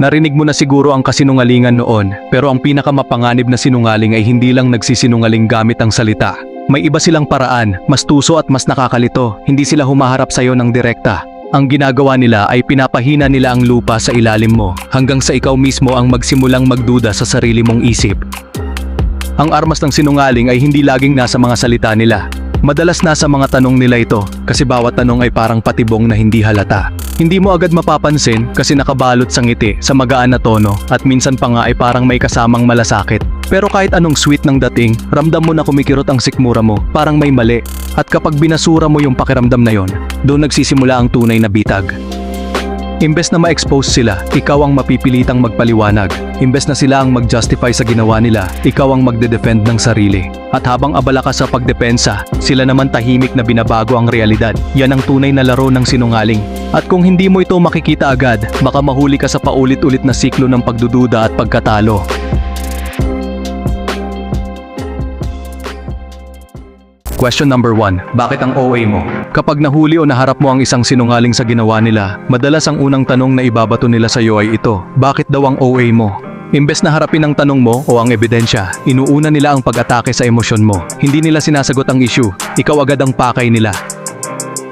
Narinig mo na siguro ang kasinungalingan noon, pero ang pinakamapanganib na sinungaling ay hindi lang nagsisinungaling gamit ang salita. May iba silang paraan, mas tuso at mas nakakalito, hindi sila humaharap sa'yo ng direkta. Ang ginagawa nila ay pinapahina nila ang lupa sa ilalim mo, hanggang sa ikaw mismo ang magsimulang magduda sa sarili mong isip. Ang armas ng sinungaling ay hindi laging nasa mga salita nila. Madalas nasa mga tanong nila ito kasi bawat tanong ay parang patibong na hindi halata. Hindi mo agad mapapansin kasi nakabalot sa ngiti sa magaan na tono at minsan pa nga ay parang may kasamang malasakit. Pero kahit anong sweet ng dating, ramdam mo na kumikirot ang sikmura mo, parang may mali. At kapag binasura mo yung pakiramdam na yon, doon nagsisimula ang tunay na bitag. Imbes na ma-expose sila, ikaw ang mapipilitang magpaliwanag. Imbes na sila ang mag-justify sa ginawa nila, ikaw ang magde-defend ng sarili. At habang abala ka sa pagdepensa, sila naman tahimik na binabago ang realidad. Yan ang tunay na laro ng sinungaling. At kung hindi mo ito makikita agad, baka mahuli ka sa paulit-ulit na siklo ng pagdududa at pagkatalo. Question number 1. Bakit ang OA mo? Kapag nahuli o naharap mo ang isang sinungaling sa ginawa nila, madalas ang unang tanong na ibabato nila sa iyo ay ito, bakit daw ang OA mo? Imbes na harapin ang tanong mo o ang ebidensya, inuuna nila ang pag-atake sa emosyon mo. Hindi nila sinasagot ang issue, ikaw agad ang pakay nila.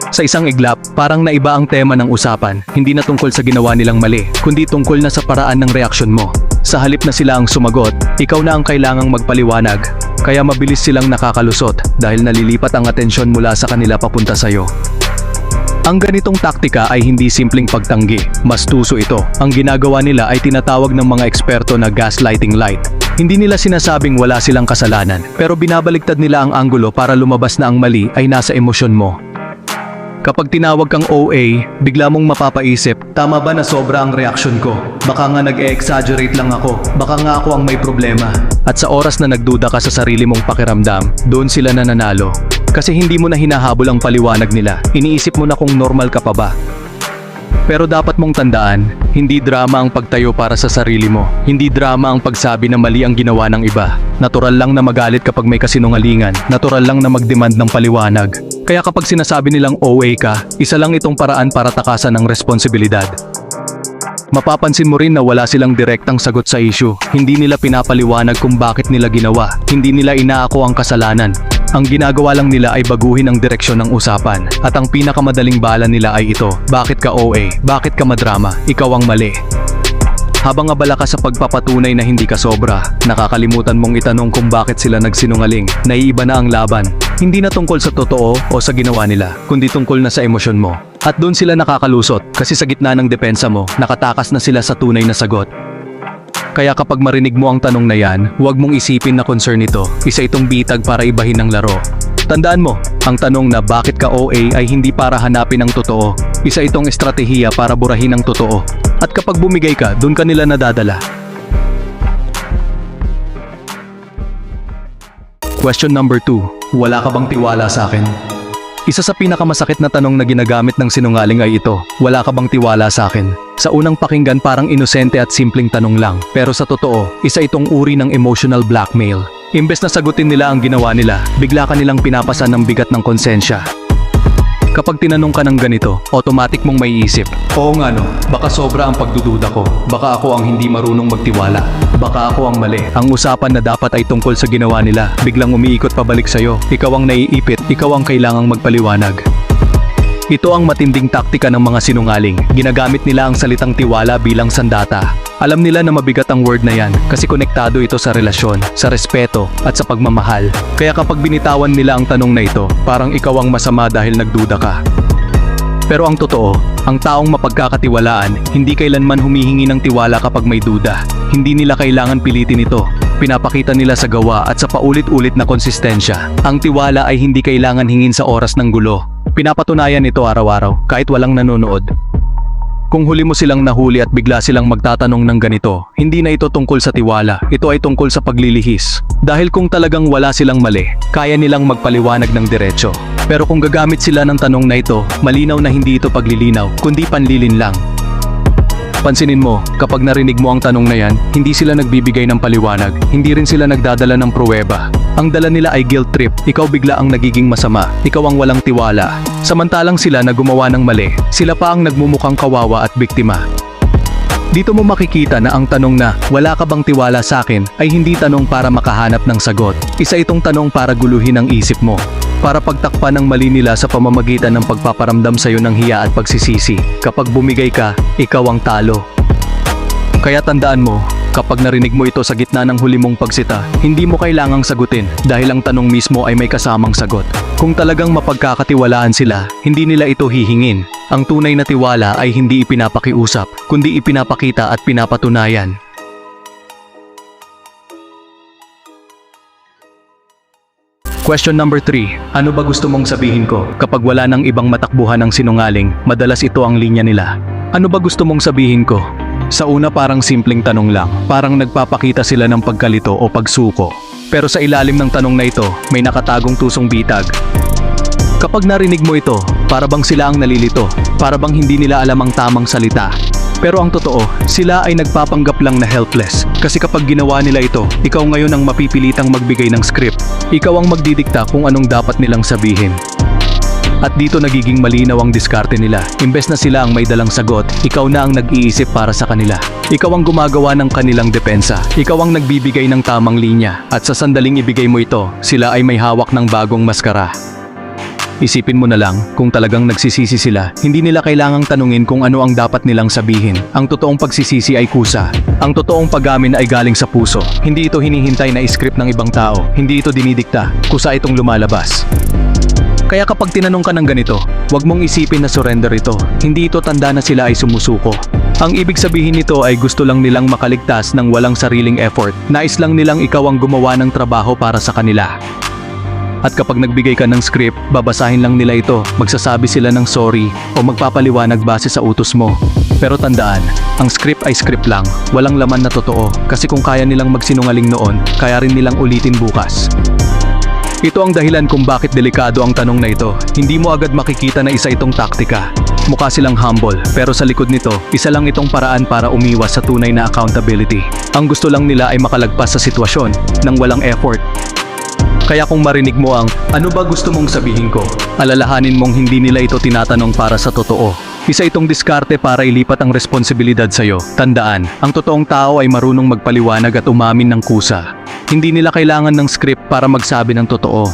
Sa isang iglap, parang naiba ang tema ng usapan, hindi na tungkol sa ginawa nilang mali, kundi tungkol na sa paraan ng reaksyon mo. Sa halip na sila ang sumagot, ikaw na ang kailangang magpaliwanag, kaya mabilis silang nakakalusot dahil nalilipat ang atensyon mula sa kanila papunta sa'yo. Ang ganitong taktika ay hindi simpleng pagtanggi, mas tuso ito. Ang ginagawa nila ay tinatawag ng mga eksperto na gaslighting light. Hindi nila sinasabing wala silang kasalanan, pero binabaligtad nila ang anggulo para lumabas na ang mali ay nasa emosyon mo. Kapag tinawag kang OA, bigla mong mapapaisip, tama ba na sobra ang reaksyon ko? Baka nga nag-exaggerate lang ako, baka nga ako ang may problema. At sa oras na nagduda ka sa sarili mong pakiramdam, doon sila nananalo. Kasi hindi mo na hinahabol ang paliwanag nila, iniisip mo na kung normal ka pa ba. Pero dapat mong tandaan, hindi drama ang pagtayo para sa sarili mo. Hindi drama ang pagsabi na mali ang ginawa ng iba. Natural lang na magalit kapag may kasinungalingan. Natural lang na magdemand ng paliwanag. Kaya kapag sinasabi nilang OA ka, isa lang itong paraan para takasan ng responsibilidad. Mapapansin mo rin na wala silang direktang sagot sa issue. Hindi nila pinapaliwanag kung bakit nila ginawa. Hindi nila inaako ang kasalanan. Ang ginagawa lang nila ay baguhin ang direksyon ng usapan. At ang pinakamadaling bala nila ay ito. Bakit ka OA? Bakit ka madrama? Ikaw ang mali. Habang abala ka sa pagpapatunay na hindi ka sobra, nakakalimutan mong itanong kung bakit sila nagsinungaling. Naiiba na ang laban. Hindi na tungkol sa totoo o sa ginawa nila, kundi tungkol na sa emosyon mo. At doon sila nakakalusot kasi sa gitna ng depensa mo, nakatakas na sila sa tunay na sagot. Kaya kapag marinig mo ang tanong na yan, huwag mong isipin na concern ito. Isa itong bitag para ibahin ng laro. Tandaan mo, ang tanong na bakit ka OA ay hindi para hanapin ang totoo. Isa itong estratehiya para burahin ang totoo. At kapag bumigay ka, doon ka nila nadadala. Question number 2. Wala ka bang tiwala sa akin? Isa sa pinakamasakit na tanong na ginagamit ng sinungaling ay ito, wala ka bang tiwala sa akin? Sa unang pakinggan parang inosente at simpleng tanong lang, pero sa totoo, isa itong uri ng emotional blackmail. Imbes na sagutin nila ang ginawa nila, bigla ka nilang pinapasan ng bigat ng konsensya. Kapag tinanong ka ng ganito, automatic mong maiisip, Oo nga no, baka sobra ang pagdududa ko. Baka ako ang hindi marunong magtiwala. Baka ako ang mali. Ang usapan na dapat ay tungkol sa ginawa nila, biglang umiikot pabalik sa'yo. Ikaw ang naiipit, ikaw ang kailangang magpaliwanag. Ito ang matinding taktika ng mga sinungaling. Ginagamit nila ang salitang tiwala bilang sandata. Alam nila na mabigat ang word na yan kasi konektado ito sa relasyon, sa respeto at sa pagmamahal. Kaya kapag binitawan nila ang tanong na ito, parang ikaw ang masama dahil nagduda ka. Pero ang totoo, ang taong mapagkakatiwalaan, hindi kailanman humihingi ng tiwala kapag may duda. Hindi nila kailangan pilitin ito. Pinapakita nila sa gawa at sa paulit-ulit na konsistensya. Ang tiwala ay hindi kailangan hingin sa oras ng gulo. Pinapatunayan ito araw-araw, kahit walang nanonood. Kung huli mo silang nahuli at bigla silang magtatanong ng ganito, hindi na ito tungkol sa tiwala, ito ay tungkol sa paglilihis. Dahil kung talagang wala silang mali, kaya nilang magpaliwanag ng diretsyo. Pero kung gagamit sila ng tanong na ito, malinaw na hindi ito paglilinaw, kundi panlilin lang. Pansinin mo, kapag narinig mo ang tanong na yan, hindi sila nagbibigay ng paliwanag, hindi rin sila nagdadala ng pruweba. Ang dala nila ay guilt trip, ikaw bigla ang nagiging masama, ikaw ang walang tiwala. Samantalang sila na gumawa ng mali, sila pa ang nagmumukhang kawawa at biktima. Dito mo makikita na ang tanong na, wala ka bang tiwala sa akin, ay hindi tanong para makahanap ng sagot. Isa itong tanong para guluhin ang isip mo. Para pagtakpan ng mali nila sa pamamagitan ng pagpaparamdam sa iyo ng hiya at pagsisisi. Kapag bumigay ka, ikaw ang talo. Kaya tandaan mo, kapag narinig mo ito sa gitna ng huli mong pagsita, hindi mo kailangang sagutin dahil ang tanong mismo ay may kasamang sagot. Kung talagang mapagkakatiwalaan sila, hindi nila ito hihingin. Ang tunay na tiwala ay hindi ipinapakiusap, kundi ipinapakita at pinapatunayan. Question number 3. Ano ba gusto mong sabihin ko? Kapag wala nang ibang matakbuhan ng sinungaling, madalas ito ang linya nila. Ano ba gusto mong sabihin ko? Sa una parang simpleng tanong lang, parang nagpapakita sila ng pagkalito o pagsuko. Pero sa ilalim ng tanong na ito, may nakatagong tusong bitag. Kapag narinig mo ito, para bang sila ang nalilito, para bang hindi nila alam ang tamang salita. Pero ang totoo, sila ay nagpapanggap lang na helpless. Kasi kapag ginawa nila ito, ikaw ngayon ang mapipilitang magbigay ng script. Ikaw ang magdidikta kung anong dapat nilang sabihin. At dito nagiging malinaw ang diskarte nila. Imbes na sila ang may dalang sagot, ikaw na ang nag-iisip para sa kanila. Ikaw ang gumagawa ng kanilang depensa. Ikaw ang nagbibigay ng tamang linya. At sa sandaling ibigay mo ito, sila ay may hawak ng bagong maskara. Isipin mo na lang, kung talagang nagsisisi sila, hindi nila kailangang tanungin kung ano ang dapat nilang sabihin. Ang totoong pagsisisi ay kusa. Ang totoong pag-amin ay galing sa puso. Hindi ito hinihintay na script ng ibang tao. Hindi ito dinidikta. Kusa itong lumalabas. Kaya kapag tinanong ka ng ganito, huwag mong isipin na surrender ito. Hindi ito tanda na sila ay sumusuko. Ang ibig sabihin nito ay gusto lang nilang makaligtas ng walang sariling effort. Nais lang nilang ikaw ang gumawa ng trabaho para sa kanila. At kapag nagbigay ka ng script, babasahin lang nila ito, magsasabi sila ng sorry o magpapaliwanag base sa utos mo. Pero tandaan, ang script ay script lang, walang laman na totoo kasi kung kaya nilang magsinungaling noon, kaya rin nilang ulitin bukas. Ito ang dahilan kung bakit delikado ang tanong na ito. Hindi mo agad makikita na isa itong taktika. Mukha silang humble, pero sa likod nito, isa lang itong paraan para umiwas sa tunay na accountability. Ang gusto lang nila ay makalagpas sa sitwasyon nang walang effort. Kaya kung marinig mo ang, ano ba gusto mong sabihin ko? Alalahanin mong hindi nila ito tinatanong para sa totoo. Isa itong diskarte para ilipat ang responsibilidad sa'yo. Tandaan, ang totoong tao ay marunong magpaliwanag at umamin ng kusa. Hindi nila kailangan ng script para magsabi ng totoo.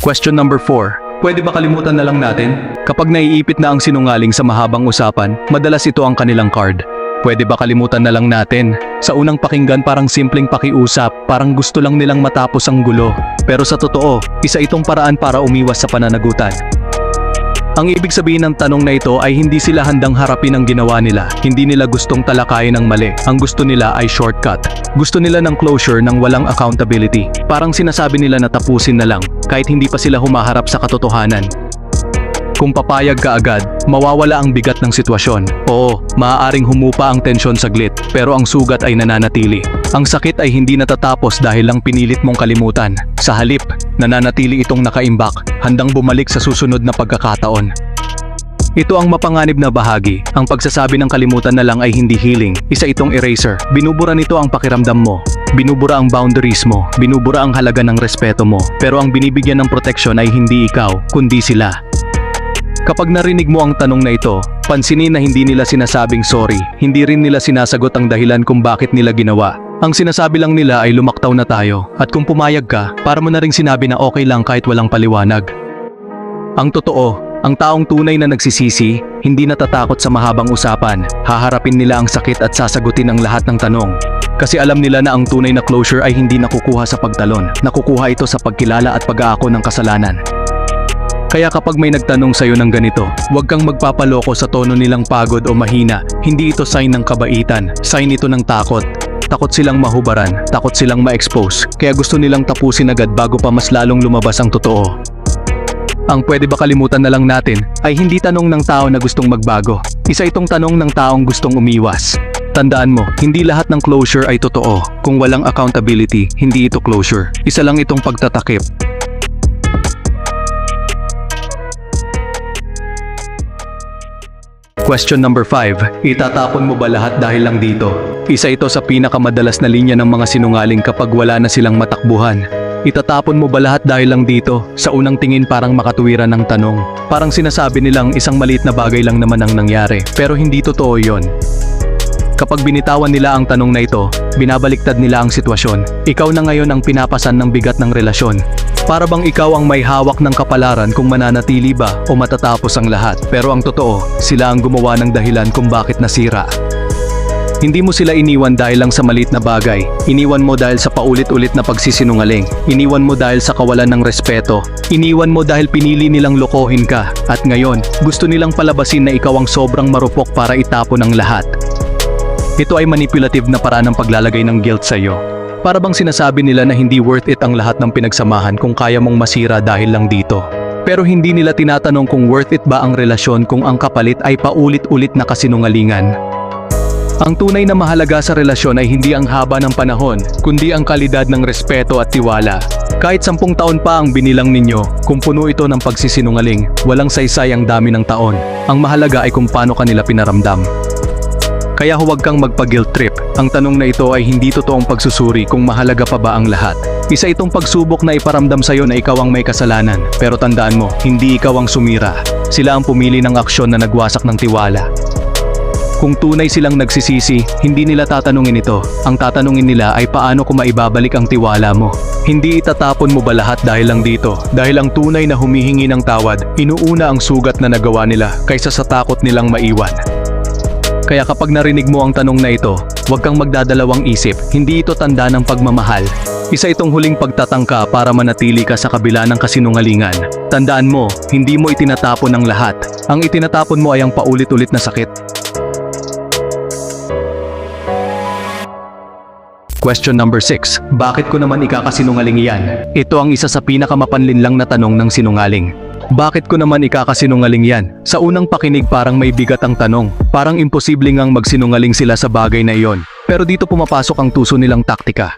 Question number 4. Pwede ba kalimutan na lang natin? Kapag naiipit na ang sinungaling sa mahabang usapan, madalas ito ang kanilang card. Pwede ba kalimutan na lang natin? Sa unang pakinggan parang simpleng pakiusap, parang gusto lang nilang matapos ang gulo. Pero sa totoo, isa itong paraan para umiwas sa pananagutan. Ang ibig sabihin ng tanong na ito ay hindi sila handang harapin ang ginawa nila. Hindi nila gustong talakayin ang mali. Ang gusto nila ay shortcut. Gusto nila ng closure ng walang accountability. Parang sinasabi nila na tapusin na lang, kahit hindi pa sila humaharap sa katotohanan. Kung papayag ka agad, mawawala ang bigat ng sitwasyon. Oo, maaaring humupa ang tensyon saglit, pero ang sugat ay nananatili. Ang sakit ay hindi natatapos dahil lang pinilit mong kalimutan. Sa halip, nananatili itong nakaimbak, handang bumalik sa susunod na pagkakataon. Ito ang mapanganib na bahagi. Ang pagsasabi ng kalimutan na lang ay hindi healing. Isa itong eraser. Binubura nito ang pakiramdam mo. Binubura ang boundaries mo. Binubura ang halaga ng respeto mo. Pero ang binibigyan ng proteksyon ay hindi ikaw, kundi sila. Kapag narinig mo ang tanong na ito, pansinin na hindi nila sinasabing sorry, hindi rin nila sinasagot ang dahilan kung bakit nila ginawa. Ang sinasabi lang nila ay lumaktaw na tayo, at kung pumayag ka, para mo na rin sinabi na okay lang kahit walang paliwanag. Ang totoo, ang taong tunay na nagsisisi, hindi natatakot sa mahabang usapan, haharapin nila ang sakit at sasagutin ang lahat ng tanong. Kasi alam nila na ang tunay na closure ay hindi nakukuha sa pagtalon, nakukuha ito sa pagkilala at pag-aako ng kasalanan. Kaya kapag may nagtanong sa'yo ng ganito, huwag kang magpapaloko sa tono nilang pagod o mahina. Hindi ito sign ng kabaitan, sign ito ng takot. Takot silang mahubaran, takot silang ma-expose, kaya gusto nilang tapusin agad bago pa mas lalong lumabas ang totoo. Ang pwede ba kalimutan na lang natin ay hindi tanong ng tao na gustong magbago. Isa itong tanong ng taong gustong umiwas. Tandaan mo, hindi lahat ng closure ay totoo. Kung walang accountability, hindi ito closure. Isa lang itong pagtatakip. Question number 5. Itatapon mo ba lahat dahil lang dito? Isa ito sa pinakamadalas na linya ng mga sinungaling kapag wala na silang matakbuhan. Itatapon mo ba lahat dahil lang dito? Sa unang tingin parang makatuwiran ng tanong. Parang sinasabi nilang isang maliit na bagay lang naman ang nangyari. Pero hindi totoo yon. Kapag binitawan nila ang tanong na ito, binabaliktad nila ang sitwasyon. Ikaw na ngayon ang pinapasan ng bigat ng relasyon. Para bang ikaw ang may hawak ng kapalaran kung mananatili ba o matatapos ang lahat. Pero ang totoo, sila ang gumawa ng dahilan kung bakit nasira. Hindi mo sila iniwan dahil lang sa maliit na bagay. Iniwan mo dahil sa paulit-ulit na pagsisinungaling. Iniwan mo dahil sa kawalan ng respeto. Iniwan mo dahil pinili nilang lokohin ka. At ngayon, gusto nilang palabasin na ikaw ang sobrang marupok para itapon ang lahat. Ito ay manipulative na paraan ng paglalagay ng guilt sa iyo. Para bang sinasabi nila na hindi worth it ang lahat ng pinagsamahan kung kaya mong masira dahil lang dito. Pero hindi nila tinatanong kung worth it ba ang relasyon kung ang kapalit ay paulit-ulit na kasinungalingan. Ang tunay na mahalaga sa relasyon ay hindi ang haba ng panahon, kundi ang kalidad ng respeto at tiwala. Kahit sampung taon pa ang binilang ninyo, kung puno ito ng pagsisinungaling, walang saysay ang dami ng taon. Ang mahalaga ay kung paano kanila pinaramdam. Kaya huwag kang magpa-guilt trip. Ang tanong na ito ay hindi totoong pagsusuri kung mahalaga pa ba ang lahat. Isa itong pagsubok na iparamdam sa'yo na ikaw ang may kasalanan. Pero tandaan mo, hindi ikaw ang sumira. Sila ang pumili ng aksyon na nagwasak ng tiwala. Kung tunay silang nagsisisi, hindi nila tatanungin ito. Ang tatanungin nila ay paano ko maibabalik ang tiwala mo. Hindi itatapon mo ba lahat dahil lang dito? Dahil ang tunay na humihingi ng tawad, inuuna ang sugat na nagawa nila kaysa sa takot nilang maiwan. Kaya kapag narinig mo ang tanong na ito, huwag kang magdadalawang isip, hindi ito tanda ng pagmamahal. Isa itong huling pagtatangka para manatili ka sa kabila ng kasinungalingan. Tandaan mo, hindi mo itinatapon ang lahat. Ang itinatapon mo ay ang paulit-ulit na sakit. Question number 6. Bakit ko naman ikakasinungaling yan? Ito ang isa sa pinakamapanlinlang na tanong ng sinungaling. Bakit ko naman ikakasinungaling yan? Sa unang pakinig parang may bigat ang tanong. Parang imposible ngang magsinungaling sila sa bagay na iyon. Pero dito pumapasok ang tuso nilang taktika.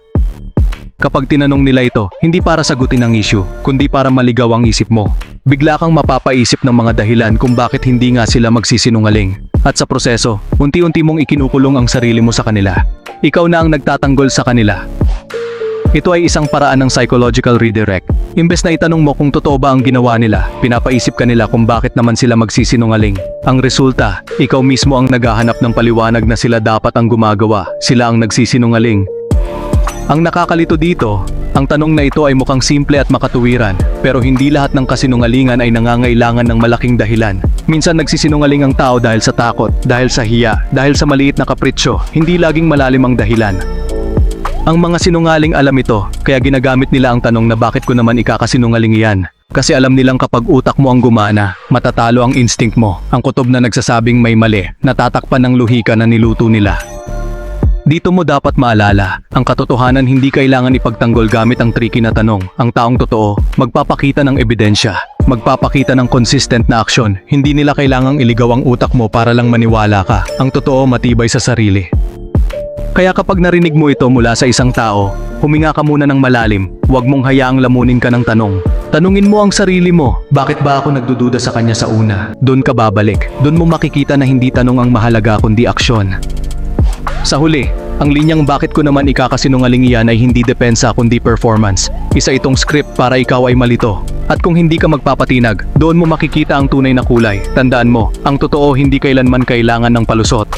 Kapag tinanong nila ito, hindi para sagutin ang issue, kundi para maligaw ang isip mo. Bigla kang mapapaisip ng mga dahilan kung bakit hindi nga sila magsisinungaling. At sa proseso, unti-unti mong ikinukulong ang sarili mo sa kanila. Ikaw na ang nagtatanggol sa kanila. Ito ay isang paraan ng psychological redirect. Imbes na itanong mo kung totoo ba ang ginawa nila, pinapaisip ka nila kung bakit naman sila magsisinungaling. Ang resulta, ikaw mismo ang naghahanap ng paliwanag na sila dapat ang gumagawa, sila ang nagsisinungaling. Ang nakakalito dito, ang tanong na ito ay mukhang simple at makatuwiran, pero hindi lahat ng kasinungalingan ay nangangailangan ng malaking dahilan. Minsan nagsisinungaling ang tao dahil sa takot, dahil sa hiya, dahil sa maliit na kapritsyo, hindi laging malalim ang dahilan. Ang mga sinungaling alam ito, kaya ginagamit nila ang tanong na bakit ko naman ikakasinungaling iyan. Kasi alam nilang kapag utak mo ang gumana, matatalo ang instinct mo, ang kutob na nagsasabing may mali, natatakpan ng luhika na niluto nila. Dito mo dapat maalala, ang katotohanan hindi kailangan ipagtanggol gamit ang tricky na tanong. Ang taong totoo, magpapakita ng ebidensya, magpapakita ng consistent na aksyon. Hindi nila kailangang iligaw ang utak mo para lang maniwala ka. Ang totoo matibay sa sarili. Kaya kapag narinig mo ito mula sa isang tao, huminga ka muna ng malalim, huwag mong hayaang lamunin ka ng tanong. Tanungin mo ang sarili mo, bakit ba ako nagdududa sa kanya sa una? Doon ka babalik, doon mo makikita na hindi tanong ang mahalaga kundi aksyon. Sa huli, ang linyang bakit ko naman ikakasinungaling iyan ay hindi depensa kundi performance. Isa itong script para ikaw ay malito. At kung hindi ka magpapatinag, doon mo makikita ang tunay na kulay. Tandaan mo, ang totoo hindi kailanman kailangan ng palusot.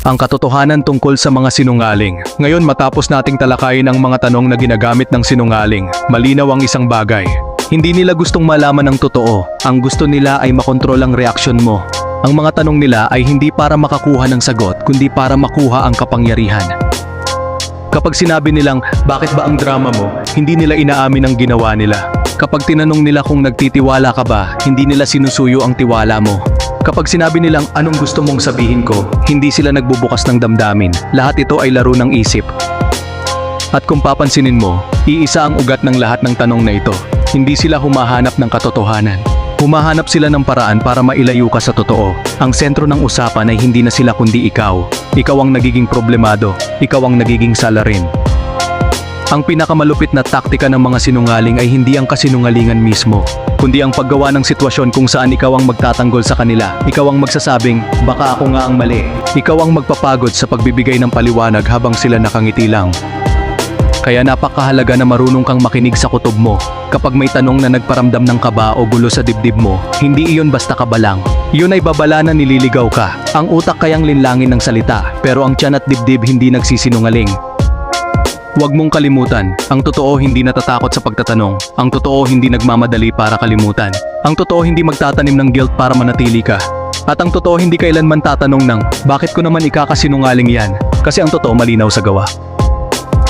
Ang katotohanan tungkol sa mga sinungaling. Ngayon matapos nating talakayin ang mga tanong na ginagamit ng sinungaling, malinaw ang isang bagay. Hindi nila gustong malaman ang totoo. Ang gusto nila ay makontrol ang reaksyon mo. Ang mga tanong nila ay hindi para makakuha ng sagot, kundi para makuha ang kapangyarihan. Kapag sinabi nilang, bakit ba ang drama mo, hindi nila inaamin ang ginawa nila. Kapag tinanong nila kung nagtitiwala ka ba, hindi nila sinusuyo ang tiwala mo. Kapag sinabi nilang anong gusto mong sabihin ko, hindi sila nagbubukas ng damdamin. Lahat ito ay laro ng isip. At kung papansinin mo, iisa ang ugat ng lahat ng tanong na ito. Hindi sila humahanap ng katotohanan. Humahanap sila ng paraan para mailayo ka sa totoo. Ang sentro ng usapan ay hindi na sila kundi ikaw. Ikaw ang nagiging problemado. Ikaw ang nagiging salarin. Ang pinakamalupit na taktika ng mga sinungaling ay hindi ang kasinungalingan mismo, kundi ang paggawa ng sitwasyon kung saan ikaw ang magtatanggol sa kanila. Ikaw ang magsasabing, baka ako nga ang mali. Ikaw ang magpapagod sa pagbibigay ng paliwanag habang sila nakangiti lang. Kaya napakahalaga na marunong kang makinig sa kutob mo. Kapag may tanong na nagparamdam ng kaba o gulo sa dibdib mo, hindi iyon basta kaba lang. Yun ay babala na nililigaw ka. Ang utak kayang linlangin ng salita, pero ang tiyan at dibdib hindi nagsisinungaling. Huwag mong kalimutan, ang totoo hindi natatakot sa pagtatanong. Ang totoo hindi nagmamadali para kalimutan. Ang totoo hindi magtatanim ng guilt para manatili ka. At ang totoo hindi kailanman tatanong ng, bakit ko naman ikakasinungaling yan? Kasi ang totoo malinaw sa gawa.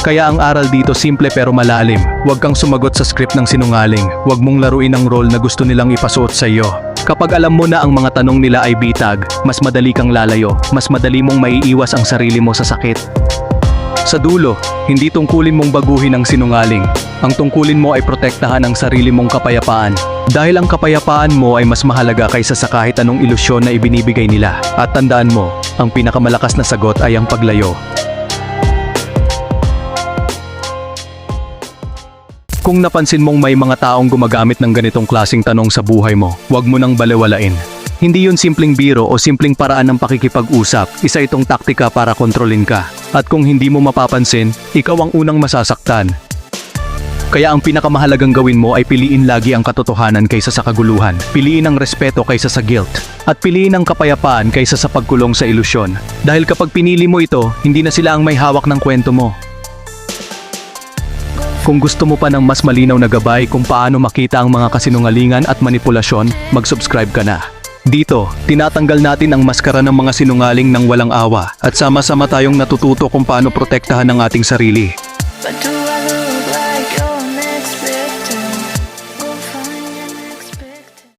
Kaya ang aral dito simple pero malalim. Huwag kang sumagot sa script ng sinungaling. Huwag mong laruin ang role na gusto nilang ipasuot sa iyo. Kapag alam mo na ang mga tanong nila ay bitag, mas madali kang lalayo. Mas madali mong maiiwas ang sarili mo sa sakit. Sa dulo, hindi tungkulin mong baguhin ang sinungaling. Ang tungkulin mo ay protektahan ang sarili mong kapayapaan. Dahil ang kapayapaan mo ay mas mahalaga kaysa sa kahit anong ilusyon na ibinibigay nila. At tandaan mo, ang pinakamalakas na sagot ay ang paglayo. Kung napansin mong may mga taong gumagamit ng ganitong klasing tanong sa buhay mo, huwag mo nang balewalain. Hindi yun simpleng biro o simpleng paraan ng pakikipag-usap, isa itong taktika para kontrolin ka. At kung hindi mo mapapansin, ikaw ang unang masasaktan. Kaya ang pinakamahalagang gawin mo ay piliin lagi ang katotohanan kaysa sa kaguluhan. Piliin ang respeto kaysa sa guilt. At piliin ang kapayapaan kaysa sa pagkulong sa ilusyon. Dahil kapag pinili mo ito, hindi na sila ang may hawak ng kwento mo. Kung gusto mo pa ng mas malinaw na gabay kung paano makita ang mga kasinungalingan at manipulasyon, mag-subscribe ka na. Dito, tinatanggal natin ang maskara ng mga sinungaling ng walang awa at sama-sama tayong natututo kung paano protektahan ang ating sarili.